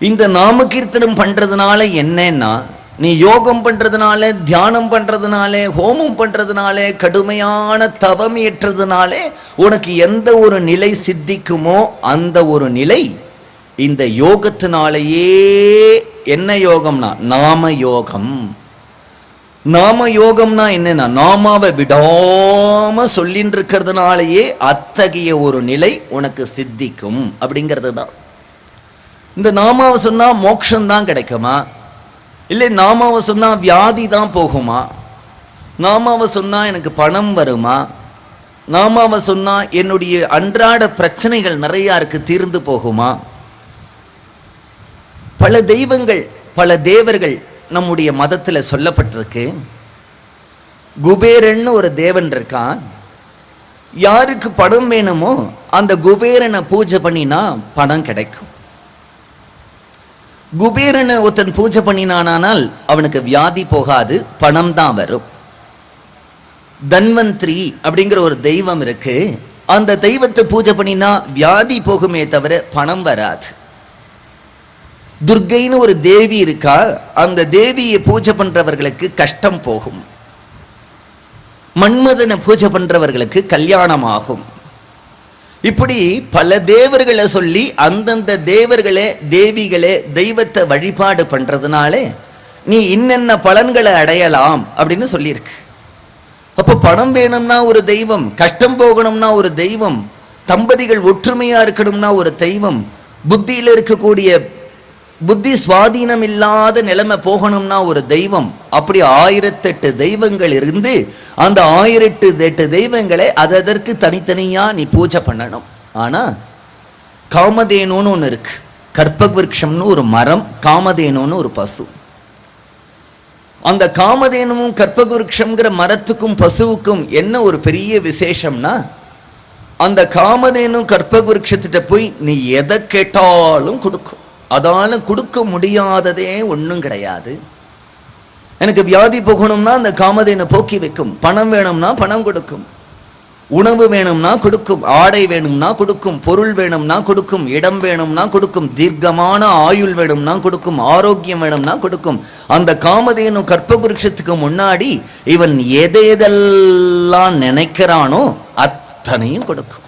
இந்த நாம கீர்த்தனம் பண்ணுறதுனால என்னன்னா நீ யோகம் பண்ணுறதுனால தியானம் பண்ணுறதுனால ஹோமம் பண்ணுறதுனால கடுமையான தவம் ஏற்றதுனாலே உனக்கு எந்த ஒரு நிலை சித்திக்குமோ அந்த ஒரு நிலை இந்த யோகத்தினாலேயே என்ன யோகம்னா நாம யோகம். நாம யோகம்னா என்னன்னா நாமாவை விடாம சொல்லின்னு இருக்கிறதுனாலேயே அத்தகைய ஒரு நிலை உனக்கு சித்திக்கும் அப்படிங்கிறது தான் இந்த நாமாவை சொன்னால் மோட்சம் தான் கிடைக்குமா? இல்லை நாமாவை சொன்னால் வியாதி தான் போகுமா? நாமாவை சொன்னால் எனக்கு பணம் வருமா? நாமாவை சொன்னால் என்னுடைய அன்றாட பிரச்சனைகள் நிறையா இருக்கு தீர்ந்து போகுமா? பல தெய்வங்கள் பல தேவர்கள் நம்முடைய மதத்தில் சொல்லப்பட்டிருக்கு. குபேரன்னு ஒரு தேவன் இருக்கான். யாருக்கு பணம் வேணுமோ அந்த குபேரனை பூஜை பண்ணினா பணம் கிடைக்கும். குபேரனை ஒருத்தன் பூஜை பண்ணினானால் அவனுக்கு வியாதி போகாது பணம் தான் வரும். தன்வந்திரி அப்படிங்கிற ஒரு தெய்வம் இருக்கு. அந்த தெய்வத்தை பூஜை பண்ணினா வியாதி போகுமே தவிர பணம் வராது. துர்க்கைன்னு ஒரு தேவி இருக்கா அந்த தேவியை பூஜை பண்றவர்களுக்கு கஷ்டம் போகும். மன்மதனை பூஜை பண்றவர்களுக்கு கல்யாணம் ஆகும் இப்படி பல தேவர்களை சொல்லி அந்தந்த தேவர்களே தேவிகளே தெய்வத்தை வழிபாடு பண்ணுறதுனாலே நீ இன்னென்ன பலன்களை அடையலாம் அப்படின்னு சொல்லியிருக்கு. அப்போ பணம் வேணும்னா ஒரு தெய்வம் கஷ்டம் போகணும்னா ஒரு தெய்வம் தம்பதிகள் ஒற்றுமையாக இருக்கணும்னா ஒரு தெய்வம் புத்தியில் இருக்கக்கூடிய புத்தி சுவாதீனம் இல்லாத நிலைமை போகணும்னா ஒரு தெய்வம். அப்படி ஆயிரத்தெட்டு தெய்வங்கள் இருந்து அந்த ஆயிரத்து எட்டு தெய்வங்களை அதற்கு தனித்தனியாக நீ பூஜை பண்ணணும். ஆனால் காமதேனுன்னு ஒன்று இருக்கு. கற்பக ஒரு மரம் காமதேனுன்னு ஒரு பசு. அந்த காமதேனுவும் கற்பக மரத்துக்கும் பசுவுக்கும் என்ன ஒரு பெரிய விசேஷம்னா அந்த காமதேனும் கற்பக விருட்சத்திட்ட போய் நீ எதை கேட்டாலும் கொடுக்கும். அதால் கொடுக்க முடியாததே ஒன்றும் கிடையாது. எனக்கு வியாதி போகணும்னா அந்த காமதேனை போக்கி வைக்கும். பணம் வேணும்னா பணம் கொடுக்கும். உணவு வேணும்னா கொடுக்கும். ஆடை வேணும்னா கொடுக்கும். பொருள் வேணும்னா கொடுக்கும். இடம் வேணும்னா கொடுக்கும். தீர்க்கமான ஆயுள் வேணும்னா கொடுக்கும். ஆரோக்கியம் வேணும்னா கொடுக்கும். அந்த காமதேனு கற்பகுருஷத்துக்கு முன்னாடி இவன் எதை எதெல்லாம் நினைக்கிறானோ அத்தனையும் கொடுக்கும்.